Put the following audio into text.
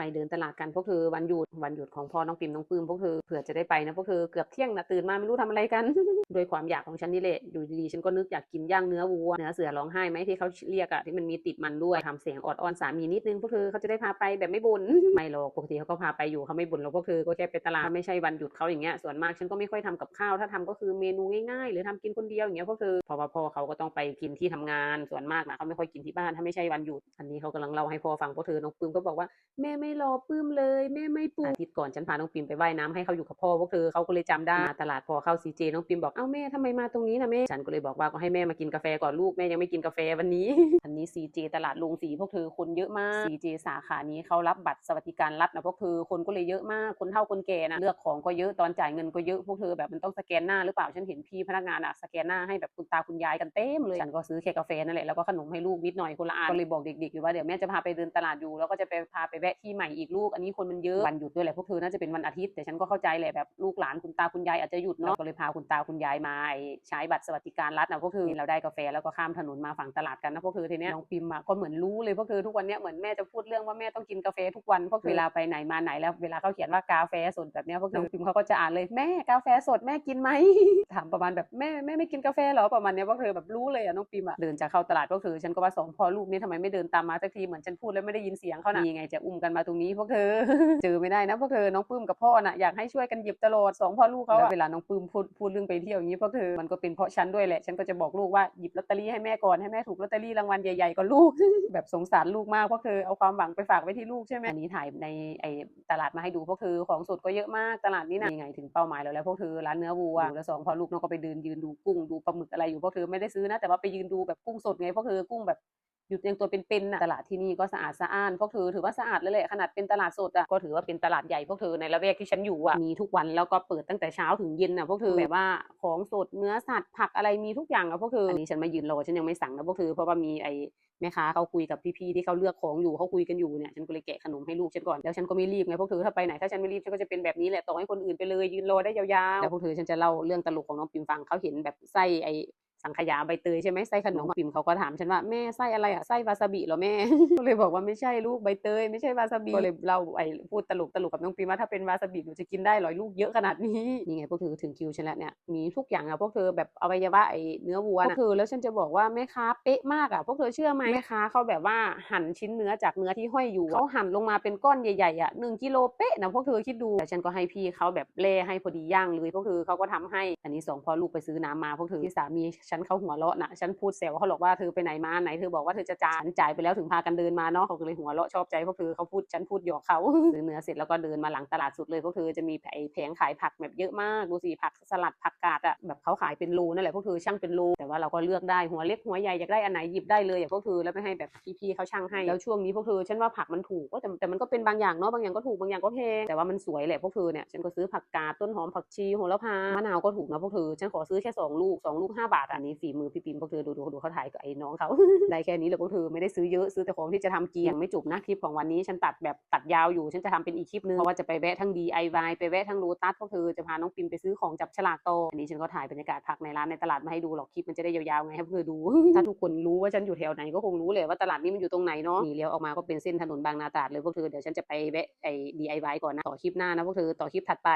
ไปเดินตลาดกันพวกเธอวันหยุดวันหยุดของพ่อน้องปิมน้องปื้มพวกเธอเผื่อจะได้ไปนะพวกเธอเกือบเที่ยงนะตื่นมาไม่รู้ทำอะไรกัน โดยความอยากของฉันนี่แหละอยู่ดีๆฉันก็นึกอยากกินย่างเนื้อวัวเนื้อเสือร้องไห้ไหมที่เขาเรียกอะที่มันมีติดมันด้วยทำเสียงออดอ้อนสามีนิดนึงพวกเธอเขาจะได้พาไปแบบไม่บ่นไม่หรอกปกติเขาก็พาไปอยู่เขาไม่บ่นหรอกพวกเธอก็แค่ไปตลาดไม่ใช่วันหยุดเขาอย่างเงี้ยส่วนมากฉันก็ไม่ค่อยทำกับข้าวถ้าทำก็คือเมนูง่ายๆ หรือทำกินคนเดียวอย่างเงี้ยพวกเธอพอพ่อเขาก็ต้องไปกินที่ทำงานส่วนมากนะเขาไม่ค่อยกินที่บ้านถ้าไม่ใช่วันหยุดอันนี้เขากำลังเล่าให้พ่อฟังพวกเธอน้องปื้มก็บอกว่าแม่ไม่รอปื้มเลย แม่ไม่ปลุกอาทิตย์ก่อนฉันพาน้องปิมไปว่ายน้ำให้เขาอยู่กับพ่อพวกเธอเขาก็เลยจำได้มาตลาดพอเข้าซีเจน้องปิมบอกเอ้าแม่ทำไมมาตรงนี้นะแม่ฉันก็เลยบอกว่าก็ให้แม่มากินกาแฟก่อนลูกแม่ยังไม่กินกาแฟวันนี้อันนี้ซีเจตลาดลุงสีพวกเธอคนเยอะมากซีเจสาขานี้เขารับบัตรสวัสดิการรัฐนะพวกเธอคนก็เลยเยอะมากคนเฒ่าคนแก่นะเลือกของก็เยอะตอนจ่ายเงินก็เยอะพวกเธอแบบมันต้องสแกนหน้าหรือเปล่าฉันเห็นพี่พนักงานอะสแกนหน้าให้แบบคุณตาคุณยายกันเต็มเลยฉันก็ซื้อแค่กาแฟนั่นแหละแล้วก็ขนมให้ลูกนิดหน่อยคนละอันก็เลยบอกเด็กๆอยู่ว่าเดี๋ยวแม่จะพาไปเดินตลาดอยู่แล้วก็จะไปพาไปแวะที่ใหม่อีกลูก อันนี้คนมันเยอะวันหยุดด้วยแหละพวกเธอน่าจะเป็นวันอาทิตย์แต่ฉันก็เข้าใจแหละแบบลูกหลานคุณตาคุณยายอาจจะหยุดเนาะก็เลยพาคุณตาคุณยายมาใช้บัตรสวัสดิการรัฐนะพวกเธอเราได้กาแฟแล้วก็ข้ามถนนมาฝั่งตลาดกันนะพวกเธอทีเนี้ยน้องปิมอะก็เหมือนรู้เลยพวกเธอทุกวันเนี้ยเหมือนแม่จะพูดเรื่องว่าแม่ต้องกินกาแฟทุกวันพวกเวลาไปไหนมาไหนแล้วเวลาเขาเขียนว่ากาแฟสดแบบเนี้ยพวกน้องปิมเขาก็จะอ่านเลยแม่กาแฟสดแม่กินไหมถามประมาณแบบแม่แม่ไม่กินกาแฟเหรอประมาณเนี้ยพวกเธอแบบรู้เลยอะน้องปิมอะเดินจะเข้าตลาดพวกเธอฉันก็ว่าสองพ่อลูกนี่ทำไมไม่เดินตามมาสักทีเหมือนฉันพูดแล้วไม่ได้ยินเสียงเขานะนี่ไงจะอุ้มกันมาตรงนี้พวกเธอเจอไม่ได้นะพวกเธอน้องปื้มกับพ่อน่ะอยากให้ช่วยกันหยิบตลอดสองพ่อลูกเขาอะเวลาน้องปื้มพูดพูดเรื่องไปเที่ยวอย่างนี้พวกเธอมันก็เป็นเพราะฉันด้วยแหละฉันก็จะบอกลูกว่าหยิบลอตเตอรี่ให้แม่ก่อนให้แม่ถูกลอตเตอรี่รางวัลใหญ่ๆก่อนลูก แบบสงสารลูกมากพวกเธอเอาความหวังไปฝากไว้ที่ลูกใช่ไหมอันนี้ถ่ายในไอตลาดมาให้ดูพวกเธอของสดก็เยอะมากตลาดนี้นะยังไงถึงเป้าหมายแล้วแล้วพวกเธอร้านเนื้อวัวแล้วสองพ่อลูกน้องก็ไปเดินยืนดูกุ้งดูปลาหมึกอะไรอยู่พวกเธอไม่ได้ซื้อนะแต่ว่าไปยืนดูแบบกุ้งสดไงพวกเธอกุ้งแบบ หยุดยังตัวเป็นๆน่ะตลาดที่นี่ก็สะอาดสะอ้านพวกเธอถือว่าสะอาดเลยแหละขนาดเป็นตลาดสดอะก็ถือว่าเป็นตลาดใหญ่พวกเธอในละแวกที่ฉันอยู่อะมีทุกวันแล้วก็เปิดตั้งแต่เช้าถึงเย็นอะพวกเธอแบบว่าของสดเนื้อสัตว์ผักอะไรมีทุกอย่างอะพวกเธออันนี้ฉันมายืนรอฉันยังไม่สั่งนะพวกเธอเพราะว่ามีไอ้แม่ค้าเขาคุยกับพี่ๆที่เขาเลือกของอยู่เขาคุยกันอยู่เนี่ยฉันก็เลยแกะขนมให้ลูกฉันก่อนแล้วฉันก็ไม่รีบไงพวกเธอถ้าไปไหนถ้าฉันไม่รีบฉันก็จะเป็นแบบนี้แหละต่อให้คนอื่นไปเลยยืนรอได้ยาวๆแล้วพวกเธอฉันจะเล่าเรื่องตลกของน้องปิมฟังเขาเห็นแบบไส้ไอ้ สังขยาใบเตยใช่ไหมไส้ขนมปิ่มเขาก็ถามฉันว่าแม่ไส้อะไรอะไส้วาซาบิเหรอแม่ ก็เลยบอกว่าไม่ใช่ลูกใบเตยไม่ใช่วาซาบิก็เลยเล่าไอ้พูดตลกตลกกับน้องปิ่มว่าถ้าเป็นวาซาบิหนูจะกินได้เหรอลูกเยอะขนาดนี้นี่ไงพวกเธอถึงคิวฉันแล้วเนี่ยมีทุกอย่างอะพวกเธอแบบอวัยวะไอ้เนื้อวัวนะพวกเธอแล้วฉันจะบอกว่าแม่ค้าเป๊ะมากอะพวกเธอเชื่อไหมแม่ค้าเขาแบบว่าหั่นชิ้นเนื้อจากเนื้อที่ห้อยอยู่เขาหั่นลงมาเป็นก้อนใหญ่ๆอะหนึ่งกิโลเป๊ะนะพวกเธอคิดดูแต่ฉันก็ให้พี่เขาแบบเล่ให้พอดีย่างเลยพวกเธอเขาก็ทำให้อันนี้สองพอลูกไปซื้อน้ำมาพวกเธอที่สามีฉันเขาหัวเราะนะฉันพูดแซวเขาหรอกว่าเธอไปไหนมาไหนเธอบอกว่าเธอจะจ่ายฉันจ่ายไปแล้วถึงพากันเดินมาเนาะเขาก็เลยหัวเราะชอบใจพวกเธอเขาพูดฉันพูดหยอกเขาซื้อเนื้อเสร็จแล้วก็เดินมาหลังตลาดสุดเลยพวกเธอจะมีแผงขายผักแบบเยอะมากดูสิผักสลัดผักกาดอะแบบเขาขายเป็นโลนั่นแหละพวกเธอช่างเป็นโลแต่ว่าเราก็เลือกได้หัวเล็กหัวใหญ่อยากได้อันไหนหยิบได้เลยอย่างพวกเธอแล้วไม่ให้แบบพี่ๆเขาช่างให้แล้วช่วงนี้พวกเธอฉันว่าผักมันถูกก็แต่แต่มันก็เป็นบางอย่างเนาะบางอย่างก็ถูกบางอย่างก็แพงแต่ว่ามันสวยแหละพวกเธอเนี่ยฉันก็ซื้อผักกาดต้นหอมผักชีโหระพามะนาวก็ถูกนะพวกเธอฉันขอซื้อแค่สองลูกสองลูกห้าบาทอันนี้ฝีมือพี่ปิมพวกเธอดูดูดูเขาถ่ายกับไอ้น้องเขา ได้แค่นี้เลยพวกเธอไม่ได้ซื้อเยอะซื้อแต่ของที่จะทำกินยังไม่จบนะคลิปของวันนี้ฉันตัดแบบตัดยาวอยู่ฉันจะทำเป็นอีกคลิปนึงเพราะว่าจะไปแวะทั้ง DIY ไปแวะทั้งโลตัสพวกเธอจะพาน้องปิมไปซื้อของจับฉลากโตอันนี้ฉันก็ถ่ายบรรยากาศผักในร้านในตลาดมาให้ดูหรอกคลิปมันจะได้ยาวๆไงให้พวกเธอดู ถ้าทุกคนรู้ว่าฉันอยู่แถวไหนก็คงรู้เลยว่าตลาดนี้มันอยู่ตรงไหนเนาะนี่เลี้ยวออกมาก็เป็นเส้นถนนบางนาตราดเลยพวกเธอเดี๋ยวฉันจะไปแวะไอ้ DIY ก่อนนะต่อคลิปหน้านะพวกเธอต่อคลิปถัดไป